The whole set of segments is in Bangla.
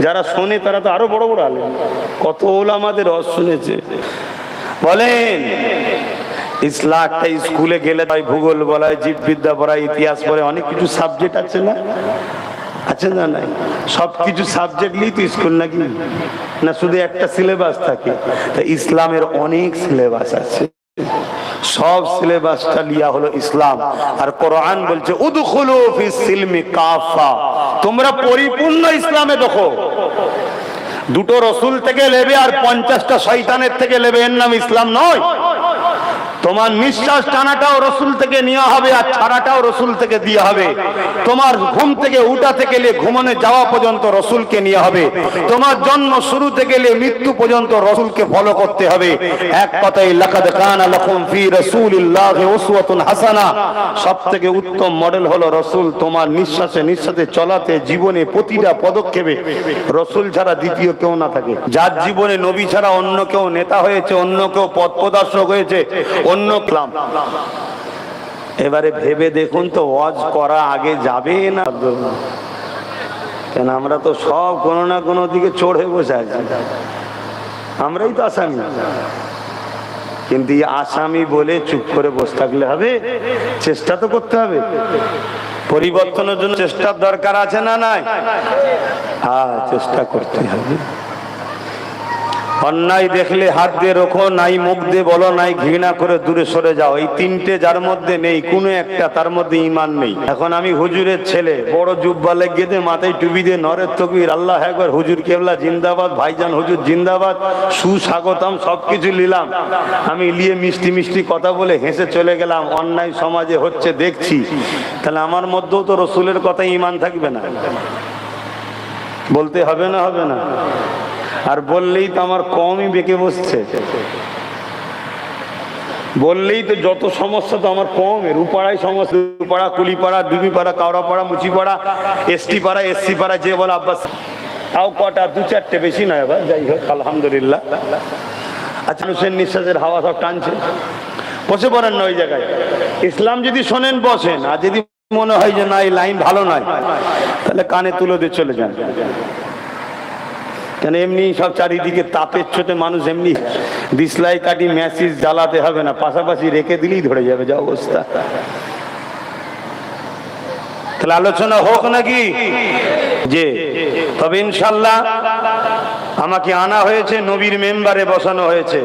যারা শোনে তারা তো আরও বড় বড় আলেম। কত ওলামাদের রস শুনেছে। বলেন ইসলাম একটা স্কুলে গেলে তাই ভূগোল বলা হয় জীববিদ্যা পড়া ইতিহাস পড়ে অনেক কিছু সাবজেক্ট আছে না? আছে না নাই? সব কিছু সাবজেক্ট নিয়েই তো স্কুল নাকি? না শুধু একটা সিলেবাস থাকে? তা ইসলামের অনেক সিলেবাস আছে। সব সিলেবাসটা লিয়া হলো ইসলাম। আর কোরআন বলছে, উদখুলু ফিস সিলমি কাফা। তোমরা পরিপূর্ণ ইসলামে দেখো। দুটো রসুল থেকে লেবে আর পঞ্চাশটা শৈতানের থেকে লেবে। এর নাম ইসলাম নয়। তোমার নিঃশ্বাস টানাটাও রসুল থেকে নেওয়া হবে আর ছাড়াটাও রসুল থেকে দিয়ে হবে। তোমার ঘুম থেকে উঠা থেকে ঘুমানো যাওয়া পর্যন্ত রসুলকে নিয়ে হবে। তোমার জন্ম শুরু থেকে মৃত্যু পর্যন্ত রসুলকে ফলো করতে হবে। এক কথাই লাকাদ কানা লাকুম উত্তম মডেল হলো রসুল তোমার নিঃশ্বাসে নিঃশ্বাসে চলাতে জীবনে প্রতিটা পদক্ষেপে রসুল ছাড়া দ্বিতীয় কেউ না থাকে। যার জীবনে নবী ছাড়া অন্য কেউ নেতা হয়েছে, অন্য কেউ পথ প্রদর্শক হয়েছে অন্য ক্লাম। এবারে ভেবে দেখুন তো, ওয়াজ করা আগে যাবে না? কেন আমরা তো সব কোনো না কোনো দিকে চড়ে বসে আছি। আমরাই তো আসামি। কিন্তু আসামি বলে চুপ করে বসে থাকলে হবে? চেষ্টা তো করতে হবে। পরিবর্তনের জন্য চেষ্টার দরকার আছে না নাই? হ্যাঁ চেষ্টা করতে হবে। অন্যায় দেখলে হাত দিয়ে রোখো, নাই মুখ দিয়ে বলো, নাই ঘৃণা করে দূরে সরে যাও। এই তিনটে যার মধ্যে নেই, কোনো একটা তার মধ্যে ইমান নেই। এখন আমি হুজুরের ছেলে, বড় জুব্বা লেগে দিয়ে মাথায় টুপি দিয়ে নরের তকবির, আল্লাহ একবার হুজুর কেবলা জিন্দাবাদ, ভাইজান হুজুর জিন্দাবাদ, সুস্বাগতম, সবকিছু নিলাম। আমি লিয়ে মিষ্টি মিষ্টি কথা বলে হেসে চলে গেলাম, অন্যায় সমাজে হচ্ছে দেখছি। তাহলে আমার মধ্যেও তো রসুলের কথা ইমান থাকবে না। বলতে হবে না হবে না। আর বললেই তো আমার কমই বেঁকে বসছে। বললেই তো যত সমস্যা তো আমার কম। এর উপাড়ায় সমস্যা উপাড়া কুলিপাড়া, ডুবিপাড়া, কাওড়াপাড়া, মুচিপাড়া এসটি পাড়া এসসি পাড়া যে বলে আব্বাস। তাও কটা, দু চারটে বেশি নয় এবার যাই হোক, আলহামদুলিল্লাহ। আচ্ছা মানুষের নিঃশ্বাসের হাওয়া সব টানছে। বসে পড়েন না ওই জায়গায়। ইসলাম যদি শোনেন, বসেন। আর যদি মনে হয় যে না, এই লাইন ভালো নয়, তাহলে কানে তুলে দিয়ে চলে যান। কেন এমনি সব চারিদিকে তাপের ছোটে মানুষ এমনি দিসলাই কাটি মেসিজ জ্বালাতে হবে না, পাশাপাশি রেখে দিলেই ধরে যাবে যা অবস্থা। তাহলে আলোচনা হোক নাকি? যে, তবে ইনশাল্লাহ আমাকে আনা হয়েছে, নবীর মেম্বারে বসানো হয়েছে।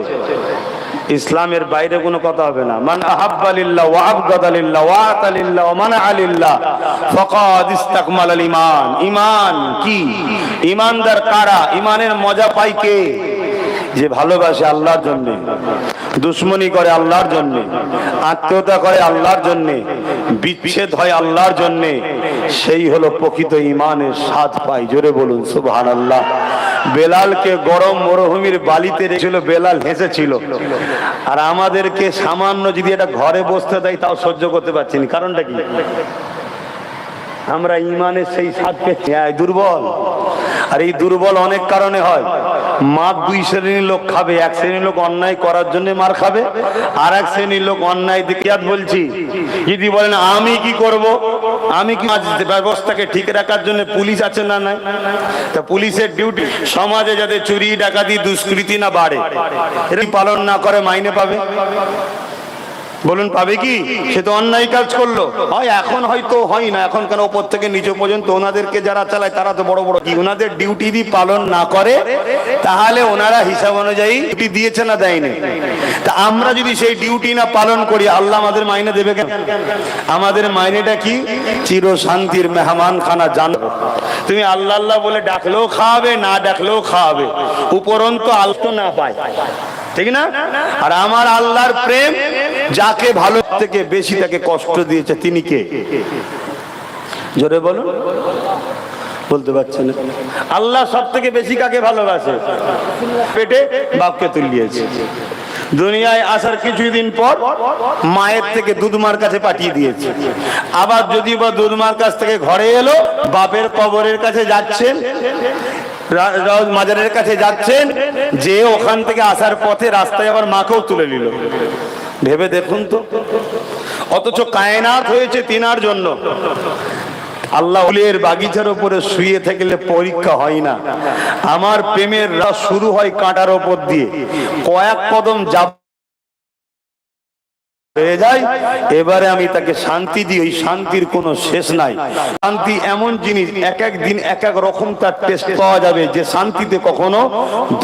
ইসলামের বাইরে কোনো কথা হবে না। মান আহাব্বালিল্লাহ ওয়া আবগাদালিল্লাহ ওয়া আতালিল্লাহ ওয়া মানা আলিল্লাহ ফাকাদ ইস্তাকমাল আল ঈমান। ঈমান কি? ঈমানদার কারা? ঈমানের মজা পায় কে? যে ভালোবাসে আল্লাহর জন্য, দুশ্মনী করে আল্লাহর জন্য, আত্মীয়তা করে আল্লাহর জন্য, বিচ্ছেদ হয় আল্লাহর জন্য সেই হলো প্রকৃত ইমানের স্বাদ পাই। জোরে বলুন সুবহান আল্লাহ বেলালকে গরম মরুভূমির বালিতে রেখেছিল বেলাল হেসেছিল। আর আমাদেরকে সামান্য যদি এটা ঘরে বসতে দেয় তাও সহ্য করতে পারছি না। কারণটা কি? আমরা ইমানের সেই স্বাদ পেয়েছি। হ্যাঁ, দুর্বল। আর এই দুর্বল অনেক কারণে হয়। মার দুই শ্রেণির লোক খাবে, এক শ্রেণির লোক অন্যায় করার জন্য মার খাবে, আর এক শ্রেণির লোক অন্যায় দিকে বলছি। যদি বলেন, আমি কি করব? আমি কি ব্যবস্থাকে ঠিক রাখার জন্য পুলিশ আছে না নাই? তা পুলিশের ডিউটি, সমাজে যাতে চুরি, ডাকাতি, দুষ্কৃতি না বাড়ে পালন না করে মাইনে পাবে। বলুন, পাবে কি? সে তো অন্যায় কাজ করল। হয় এখন হয়তো হয় না, এখন কেন ওপর থেকে নিচে পর্যন্ত ওনাদেরকে যারা চালায়, তারা তো বড় বড় কি, ওনাদের ডিউটি যদি পালন না করে, তাহলে ওনারা হিসাব অনুযায়ী ডিউটি দিয়েছে না দেয়নি? তা আমরা যদি সেই ডিউটি না পালন করি, আল্লাহ আমাদের মাইনে দেবে কেন? আমাদের মাইনেটা কি? চির শান্তির মেহমান খানা জান। তুমি আল্লাহ আল্লাহ বলে, ডাকলেও খাওয়াবে না ডাকলেও খাওয়াবে উপরন্ত আলতো না পায়। ঠিক না? আর আমার আল্লাহর প্রেম যাকে ভালো থেকে বেশি তাকে কষ্ট দিয়েছে, তিনি কে? জোরে বলুন। বলতে পারছেন না। আল্লাহ সব থেকে বেশি কাকে ভালোবাসে? পেটে বাপকে তুলিয়েছে। দুনিয়ায় আসার কিছুদিন পর মায়ের থেকে দুধমার কাছে পাঠিয়ে দিয়েছে। আবার যদি বা দুধমার কাছ থেকে ঘরে এলো, বাপের কবরের কাছে যাচ্ছেন মাজারের কাছে যাচ্ছেন, যে ওখান থেকে আসার পথে রাস্তায় আবার মাকেও তুলে নিল। ভেবে দেখুন তো। অথচ কায়নাত হয়েছে তিনার জন্য। আল্লাহ বাগিচার উপরে শুয়ে থাকলে পরীক্ষা হয় না। আমার প্রেমের রাস শুরু হয় কাঁটার ওপর দিয়ে। কয়েক কদম যাব হয়ে যায় এবারে আমি তাকে শান্তি দিই, ওই শান্তির কোনো শেষ নাই। শান্তি এমন জিনিস, এক এক দিন এক এক রকম তার টেস্ট পাওয়া যাবে যে শান্তিতে কখনো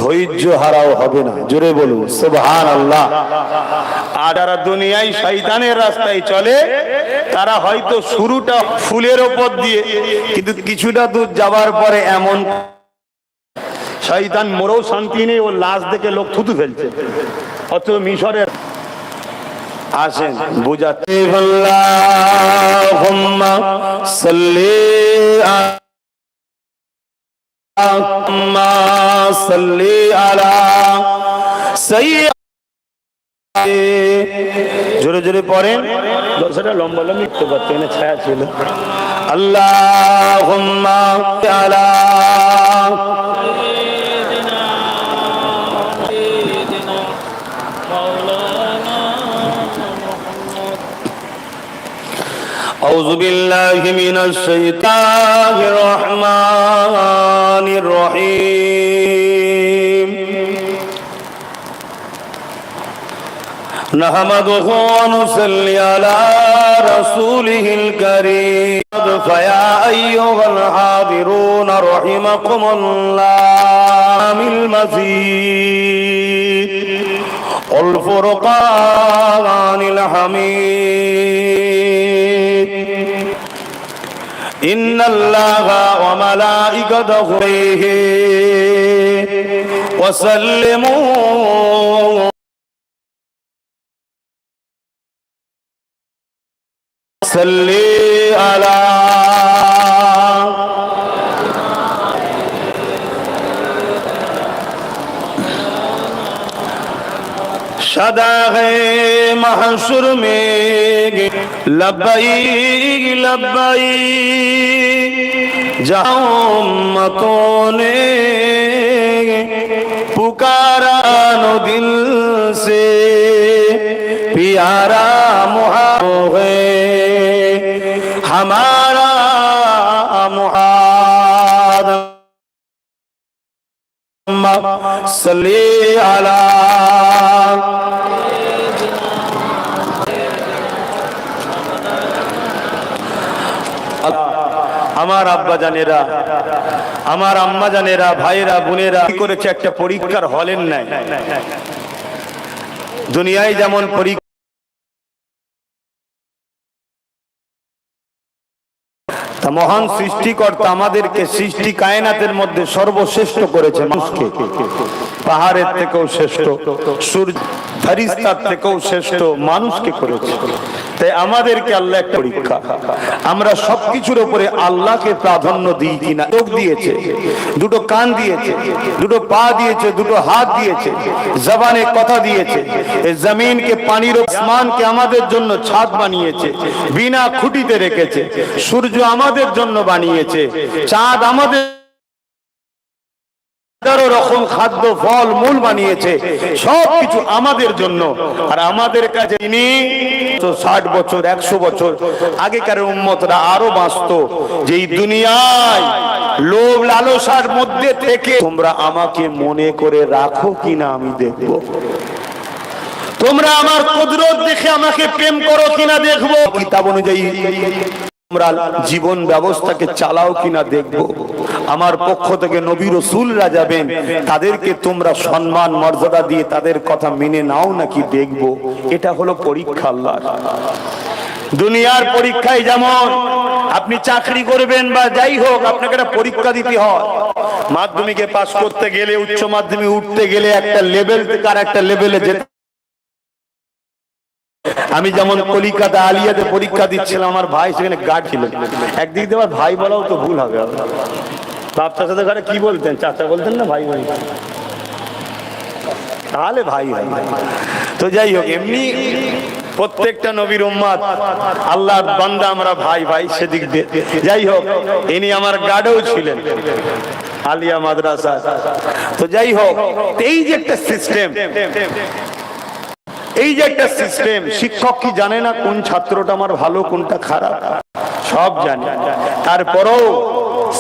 ধৈর্য হারাও হবে না। জোরে বলুন সুবহান আল্লাহ আর দুনিয়ায় শয়তানের রাস্তায় চলে, তারা হয়তো শুরুটা ফুলের ওপর দিয়ে, কিন্তু কিছুটা দূর যাওয়ার পরে এমন শয়তান মোরেও শান্তি নেই, ও লাশ দেখে লোক থুতু ফেলছে। অত মিশরের আসেন বুঝাতে সাল্লি আলা সাইয়্যিদ। জোরে জোরে পড়েন। সেটা লম্বা লম্বা লিখতে পারতেন ছায়া ছিল। আল্লাহুম্মা আলা أعوذ بالله من الشيطان الرحمن الرحيم نحمده ونصلي على رسوله الكريم فيا أيها الحاضرون رحمكم الله من المزيد والفرقان الحميد إن الله وملائكته وسلموا صلي على सदा है महशुर में लबई लबई जाऊं मतों ने पुकारा नो दिल से प्यारा मुहार है हमारा मुहाद सल्ली अला আমার আব্বা জানেরা, আমার আম্মা জানেরা ভাইরা বোনেরা কি করেছে একটা পরীক্ষার হলেন নাই। দুনিয়ায় যেমন পরীক্ষা মহান সৃষ্টিকর্তা আমাদেরকে সৃষ্টি কায়নাতের মধ্যে সর্বশ্রেষ্ঠ করেছে মানুষকে। পাহাড়ের থেকেও শ্রেষ্ঠ সূর্য ফারিস্তার থেকেও শ্রেষ্ঠ মানুষকে করেছে। তাই আমাদেরকে আল্লাহ এক পরীক্ষা। আমরা সবকিছুর উপরে আল্লাহকে প্রাধান্য দিই কিনা? চোখ দিয়েছে দুটো কান দিয়েছে দুটো পা দিয়েছে দুটো হাত দিয়েছে জবানে কথা দিয়েছে এই জমিনকে পানির আসমানকে আমাদের জন্য ছাদ বানিয়েছে বিনা খুঁটিতে রেখেছে সূর্য আমাদের জন্য বানিয়েছে চাঁদ আমাদের হাজারো রকম খাদ্য, ফল, মূল বানিয়েছে। সবকিছু আমাদের জন্য। আর আমাদের কাছে তিনি ষাট বছর, একশো বছর আগেকার উম্মতরা আরও বাঁচত। যে দুনিয়ায় লোভ, লালসার মধ্যে থেকে তোমরা আমাকে মনে করে রাখো কিনা আমি দেখব। তোমরা আমার কুদরত দেখে আমাকে প্রেম করো কিনা দেখব। কিতাব অনুযায়ী তোমরা জীবন ব্যবস্থাকে চালাও কিনা দেখব। আমার পক্ষ থেকে নবী রসুলরা যাবেন, তাদেরকে তোমরা সম্মান, মর্যাদা দিয়ে তাদের কথা মেনে নাও নাকি দেখব। এটা হলো পরীক্ষা আল্লাহ দুনিয়ার পরীক্ষায় যেমন আপনি চাকরি করবেন বা যাই হোক, আপনাকে একটা পরীক্ষা দিতে হয়। মাধ্যমিকে পাশ করতে গেলে, উচ্চ মাধ্যমিক উঠতে গেলে একটা লেভেল থেকে আর একটা লেভেলে যেতে আমি যেমন কলিকাতা আলিয়াতে পরীক্ষা দিচ্ছিলাম, আমার ভাই সেখানে গার্ড ছিলেন একদিক দিয়ে আমার ভাই বলাও তো ভুল হবে। বাপ চাচাদের ঘরে কি বলতেন? চাচা বলতেন না ভাই ভাই তাহলে ভাই ভাই তো যাই হোক, এমনি প্রত্যেকটা নবীর উম্মাদ, আল্লাহর বান্দা আমরা ভাই ভাই সেদিক দিয়ে। যাই হোক, ইনি আমার গার্ডও ছিলেন। আলিয়া মাদ্রাসা। তো যাই হোক, এই যে একটা সিস্টেম এই যে একটা সিস্টেম শিক্ষক কি জানে না কোন ছাত্রটা আমার ভালো, কোনটা খারাপ? সব জানে। তারপরও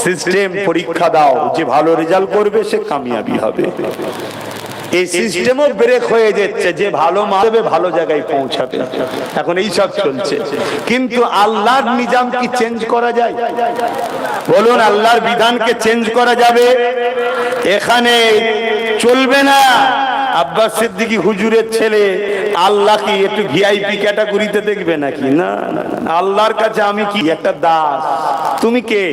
সিস্টেম পরীক্ষা দাও, যে ভালো রেজাল্ট করবে, সে কামিয়াবি হবে। এই সিস্টেমও ব্রেক হয়ে যাচ্ছে, যে ভালো মারবে ভালো জায়গায় পৌঁছাবে। এখন এই সব চলছে। কিন্তু আল্লাহর নিজাম কি চেঞ্জ করা যায়? বলুন, আল্লাহর বিধানকে চেঞ্জ করা যাবে? এখানে চলবে না। আব্বাস সিদ্দিকী হুজুরের ছেলে, আল্লাহ কি একটু ভিআইপি ক্যাটাগরিতে দেখবে নাকি? না। আল্লাহর কাছে আমি কি? একটা দাস। তুমি কে?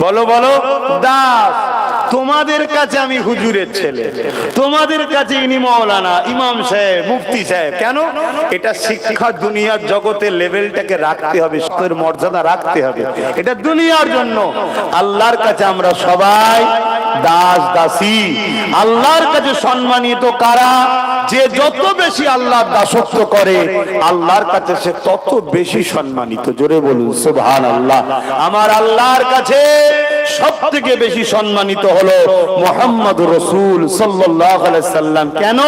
বলো বলো। দাস। তোমাদের কাছে আমি হুজুরের ছেলে। তোমাদের কাছে ইনি মৌলানা, ইমাম সাহেব, মুফতি সাহেব। কেন? এটা শিক্ষা দুনিয়ার জগতের লেভেলটাকে রাখতে হবে সতের মর্যাদা রাখতে হবে। এটা দুনিয়ার জন্য। আল্লাহর কাছে আমরা সবাই দাস, দাসী। আল্লাহর কাছে সম্মানিত কারা? যে যত বেশি আল্লাহর দাসত্ব করে, আল্লাহর কাছে সে তত বেশি সম্মানিত। জোরে বলুন সুবহান আল্লাহ আমার আল্লাহর কাছে সব থেকে বেশি সম্মানিত হলো মোহাম্মদ রসুল সাল্লাহ সাল্লাম। কেন?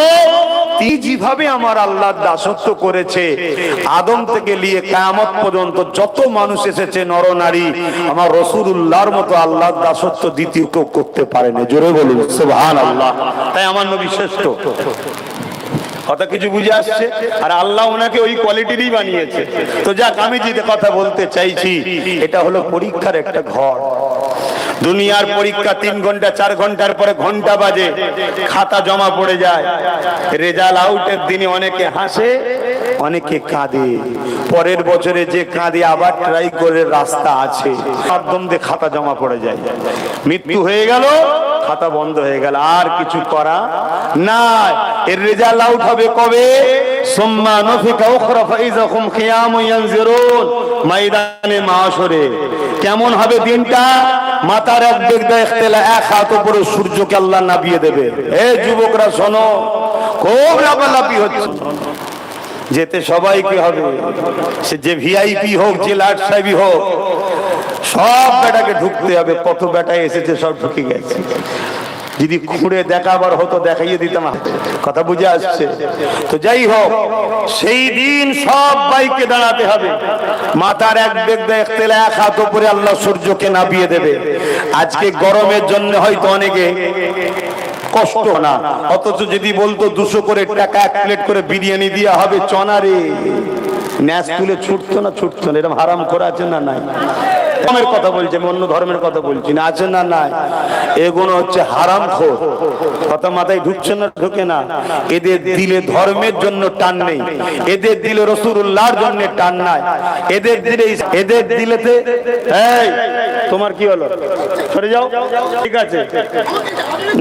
তিনি যেভাবে আমার আল্লাহর দাসত্ব করেছে। আদম থেকে নিয়ে কায়ামত পর্যন্ত যত মানুষ এসেছে নরনারী আমার রসুল্লাহর মতো আল্লাহর দাসত্ব দ্বিতীয় কেউ করতে পারে না জোরে বলুন সুবহান আল্লাহ তাই আমার নবী শ্রেষ্ঠ। কথা কিছু বুঝে আসছে। আর আল্লাহ ওনাকে ওই কোয়ালিটিরই বানিয়েছে। তো যাক, আমি যেটা কথা বলতে চাইছি, এটা হলো পরীক্ষার একটা ঘর। দুনিয়ার পরীক্ষা তিন ঘণ্টা, চার ঘণ্টার পরে ঘণ্টা বাজে, খাতা জমা পড়ে যায়। রেজাল্ট আউটের দিনে অনেকে হাসে, অনেকে কাঁদে। পরের বছরে যে কাঁদে, আবার ট্রাই করে রাস্তা আছে। মাধ্যম দিয়ে খাতা জমা পড়ে যায়। মৃত্যু হয়ে গেল, খাতা বন্ধ হয়ে গেল। আর কিছু করা না এর রেজাল্ট আউট হবে কবে? সুম্মা নফিকা উখরা ফাইজাকুম কিয়ামুন ইয়ানজিরুন। ময়দানে মাশরে কেমন হবে দিনটা? মাথার এক বেগদা ইখতিলা এক হাত উপরে সূর্যকে আল্লাহ নাবিয়ে দেবে। এ যুবকরা, শোনো, খুব লাফালাফি হচ্ছে। যেতে সবাই কি হবে? সে যে ভিআইপি হোক, যে লাট সাহেবই হোক, সব বেটাকে ঢুকতে হবে। কত বেটা এসেছে, সব ঢুকে গেছে। যদি খুঁড়ে দেখাবার হতো, দেখাইয়ে দিতাম। কথা বুঝে আসছে। তো যাই হোক, সেই দিন সব বাইকে দাঁড়াতে হবে। মাথার এক বেগ দেখতে এক হাত উপরে আল্লাহ সূর্যকে নাবিয়ে দেবে। আজকে গরমের জন্য হয়তো অনেকে কষ্ট না। অথচ যদি বলতো, দুশো করে টাকা এক প্লেট করে বিরিয়ানি দেওয়া হবে চনারে ন্যাস তুলে ছুটতো না ছুটতো না। এরকম হারাম করা আছে না নাই? ধর্মের কথা বলছি, আমি অন্য ধর্মের কথা বলছি না। আছে না নাই? এগুলো হচ্ছে হারাম খোর। কথা মাথায় ঢুকছে না, ঢুকে না? এদের দিলে ধর্মের জন্য টান নেই। এদের দিলে রসুল্লাহর জন্য টান নাই। এদের দিলে এদের দিলেতে তোমার কি হলো? সরে যাও। ঠিক আছে।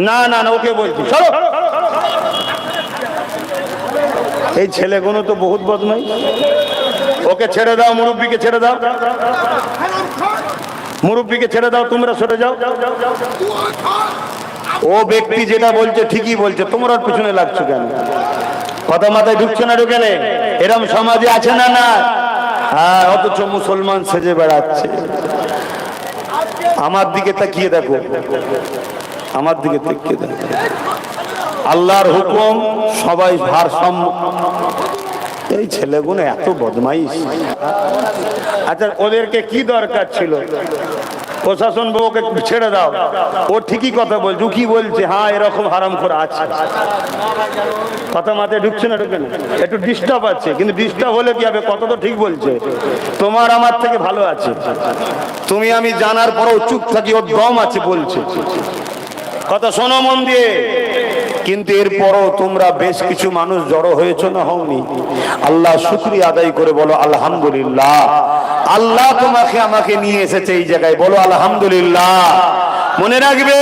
না না না, ওকে বলছি। সরো। এই ছেলেগুলো তো বহুত বদমাই ওকে ছেড়ে দাও, মুরব্বীকে ছেড়ে দাও। মুরব্বীকে ছেড়ে দাও, তোমরা সরে যাও। ও ব্যক্তি যেটা বলছে ঠিকই বলছে, তোমরা পিছনে লাগছো কেন? কথা মাথায় ঢুকছে না ঢুকেলে? এরম সমাজে আছে না না? হ্যাঁ অথচ মুসলমান সেজে বেড়াচ্ছে। আমার দিকে তাকিয়ে দেখো। আমার দিকে তাকিয়ে দেখো। আল্লাহর হুকুম সবাই ভারসাম্য এই ছেলেগুলো এত বদমাইশ। আচ্ছা ওদেরকে কি দরকার ছিল? প্রশাসন ওকে ছেড়ে দাও। ও ঠিকই কথা বলছে কি বলছে হ্যাঁ এরকম হারাম করে আছে। কথা মাথায় ঢুকছে না, ঢুকে না? একটু ডিস্টার্ব আছে, কিন্তু ডিস্টার্ব হলে কি হবে? কত তো ঠিক বলছে। তোমার আমার থেকে ভালো আছে। তুমি আমি জানার পরেও চুপ থাকি, ওর দম আছে বলছে। কথা শোনো মন দিয়ে। কিন্তু এরপরও তোমরা বেশ কিছু মানুষ জড়ো হয়েছ না হওনি? আল্লাহ শুক্রিয়া আদায় করে বলো, আলহামদুলিল্লাহ। আল্লাহ তোমাকে আমাকে নিয়ে এসেছে এই জায়গায়। বলো, আলহামদুলিল্লাহ। মনে রাখবে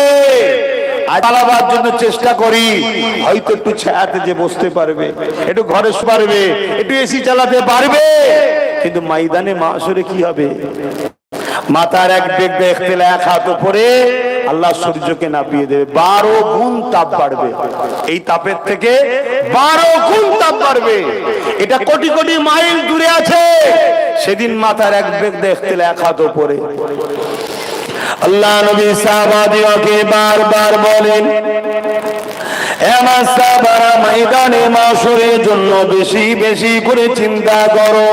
পালাবার জন্য চেষ্টা করি, হয়তো একটু ছায়াতে যে বসতে পারবে, একটু ঘরে পারবে, একটু এসি চালাতে পারবে। কিন্তু ময়দানে মাসরে কি হবে? মাথার এক বেগ দেখতে এক হাত উপরে আল্লাহ সূর্যকে নাপিয়ে দেবে। বারো গুণ তাপ বাড়বে। এই তাপের থেকে বারো গুণ তাপ বাড়বে। এটা কোটি কোটি মাইল দূরে আছে। সেদিন মাথার এক বেগ দেখতে এক হাত উপরে আল্লাহ নবী সাহাবাদিওকে বারবার বলেন ময়দানে মাসরের জন্য বেশি বেশি করে চিন্তা করো।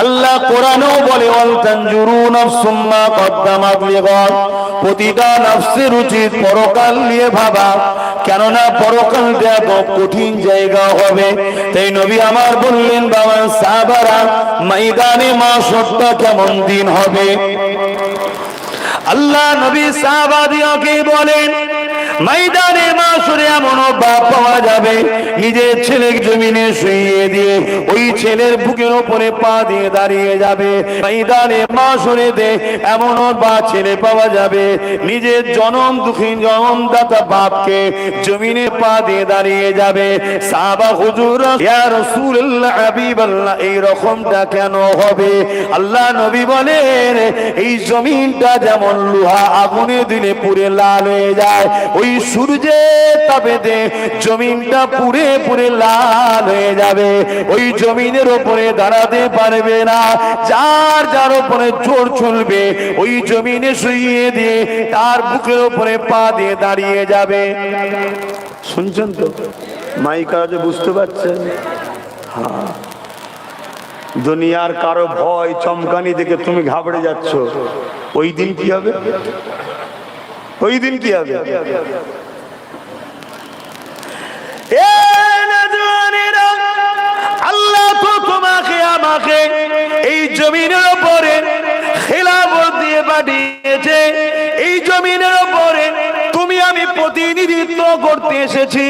আল্লাহ কোরআনেও বলে অল তানজুরু নাফসুম মা কদ্দামাত লিগাদ। প্রতিটা নফসের উচিত পরকাল নিয়ে ভাবা, কেননা পরকালটা এত কঠিন জায়গা হবে। তাই নবী আমার বললেন বাবা সাহাবারা ময়দানে মা সত্তা কেমন দিন হবে? আল্লাহ নবী সাহাবাদিওকে বলেন ময়দানে মাসুরে এমন বাপ পাওয়া যাবে। নিজের ছেলে জমিনে শুইয়ে দিয়ে ওই ছেলের বুকের ওপরে পা দিয়ে দাঁড়িয়ে যাবে। ময়দানে মাসুরে দে এমন বা ছেলে পাওয়া যাবে। নিজের জনম দুঃখী জনমদাতা বাপকে জমিনে পা দিয়ে দাঁড়িয়ে যাবে। সাহাবা হুজুর, ইয়া রাসূলুল্লাহ, হাবিবাল্লাহ, এই রকমটা কেন হবে? আল্লাহ নবী বলেন, এই জমিনটা যেমন লোহা আগুনে দিলে পুড়ে লাল হয়ে যায়, ওই সূর্যের তাপেতে জমিনটা পুড়ে পুড়ে লাল হয়ে যাবে। ওই জমিনের ওপরে দাঁড়াতে পারবে না, যার যার ওপরে জোর চলবে ওই জমিনে শুইয়ে দিয়ে তার বুকের ওপরে পা দিয়ে দাঁড়িয়ে যাবে। শুনছেন তো? মাইকা যে বুঝতে পারছেন? হ্যাঁ। দুনিয়ার কারও ভয়, চমকানি দেখে তুমি ঘাবড়ে যাচ্ছ। ওই দিন কি হবে? ওই দিন কি হবে? আল্লাহ তো তোমাকে আমাকে এই জমিনের উপরে খেলাফত দিয়ে পাঠিয়েছে। প্রতিনিধিত্ব করতে এসেছি।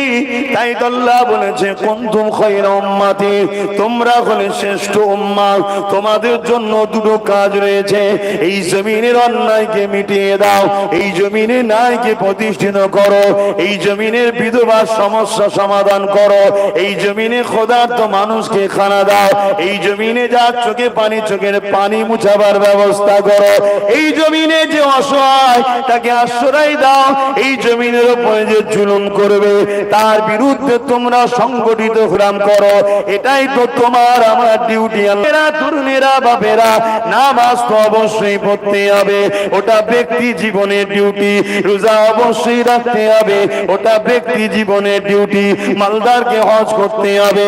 তাই আল্লাহ বলেছে, কুনতুম খায়রা উম্মাতি, তোমরা হলে শ্রেষ্ঠ উম্মাহ। তোমাদের জন্য দুটো কাজ রয়েছে। এই জমিনের অন্যায়কে মিটিয়ে দাও, এই জমিনে ন্যায়কে প্রতিষ্ঠিত করো, এই জমিনের বিধবা সমস্যা সমাধান করো, এই জমিনে খোদার্থ মানুষকে খানা দাও, এই জমিনে যা চোখে পানি, চোখের পানি মুছাবার ব্যবস্থা করো। এই জমিনে যে অসহায়, তাকে আশ্রয় দাও, এই জমিনের উপরে যে জুলুম করবে, তার বিরুদ্ধে তোমরা সংগঠিত গ্রাম করো। এটাই তো তোমার আমার ডিউটি মেয়েরা তরুণেরা বাপেরা, নামাজ তো অবশ্যই পড়তে হবে। ওটা ব্যক্তি জীবনের ডিউটি রোজা অবশ্যই রাখতে হবে। ওটা ব্যক্তি জীবনের ডিউটি মালদারকে হজ করতে হবে।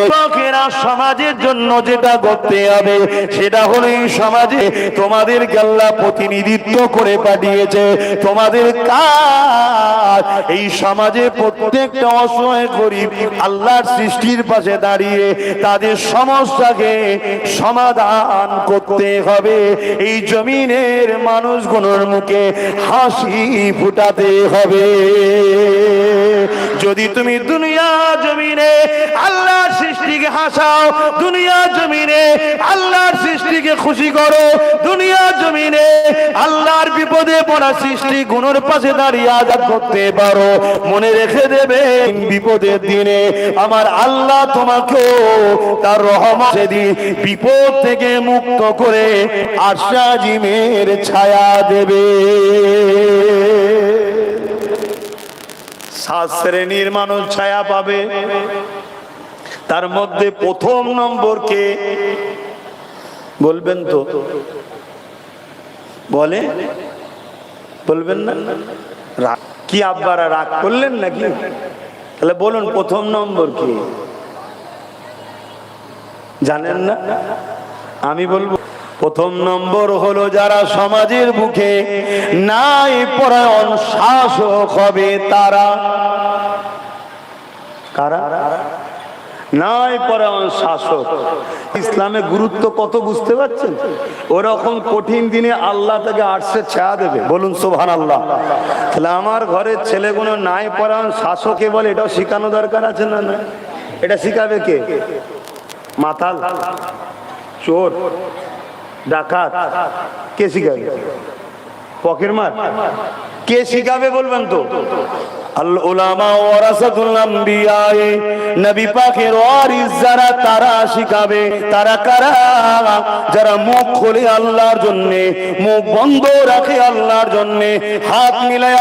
সমাজের জন্য যেটা করতে হবে, সেটা হলো এই সমাজে তোমাদের গাল্লা প্রতিনিধিত্ব করে পাঠিয়েছে। তোমাদের কাজ এই সমাজে প্রত্যেকটা অসহায় গরিব আল্লাহর সৃষ্টির পাশে দাঁড়িয়ে তাদের সমস্যাকে সমাধান করতে হবে। এই জমিনের মানুষগুলোর মুখে হাসি ফুটাতে হবে। যদি তুমি দুনিয়া জমিনে আল্লাহর সৃষ্টিকে হাসাও, দুনিয়া জমিনে আল্লাহর সৃষ্টিকে খুশি করো, দুনিয়া জমিনে আল্লাহর বিপদে পড়া সৃষ্টি গুণের পাশে দাঁড়িয়ে আজাদ করতে পারো। মনে রেখে দেবে বিপদের দিনে। আমার আল্লাহ তোমাকে তার রহমত সেদিন বিপদ থেকে মুক্ত করে আশা জিমের ছায়া দেবে। সাত শ্রেণির মানুষ ছায়া পাবে। তার মধ্যে প্রথম নম্বর কে? বলবেন তো। বলে? বলবেন না? কি আব্বারা রাগ করলেন নাকি? তাহলে বলুন, প্রথম নম্বর কি? জানেন না? আমি বলব, প্রথম নম্বর হলো যারা সমাজের বুকে নাই পরায়ণ শাসক হবে তারা কারা? নাই পরায়ণ শাসক। ইসলামের গুরুত্ব কত বুঝতে পারছেন? ওরকম কঠিন দিনে আল্লাহ তাকে আটশে ছায়া দেবে। বলুন সোভান আল্লাহ তাহলে আমার ঘরের ছেলেগুলো নাই পরায়ণ শাসকে বলে, এটাও শেখানো দরকার আছে না না এটা শিখাবে কে? মাতাল, চোর, ডাকাত, কে শিখাবে? পকের মার কে শিখাবে বলবেন তো? যারা, তারা শিখাবে, তারা কারা? যারা মুখ খোলে আল্লাহর জন্য, মুখ বন্ধ রাখে আল্লাহর জন্য, হাত মিলায়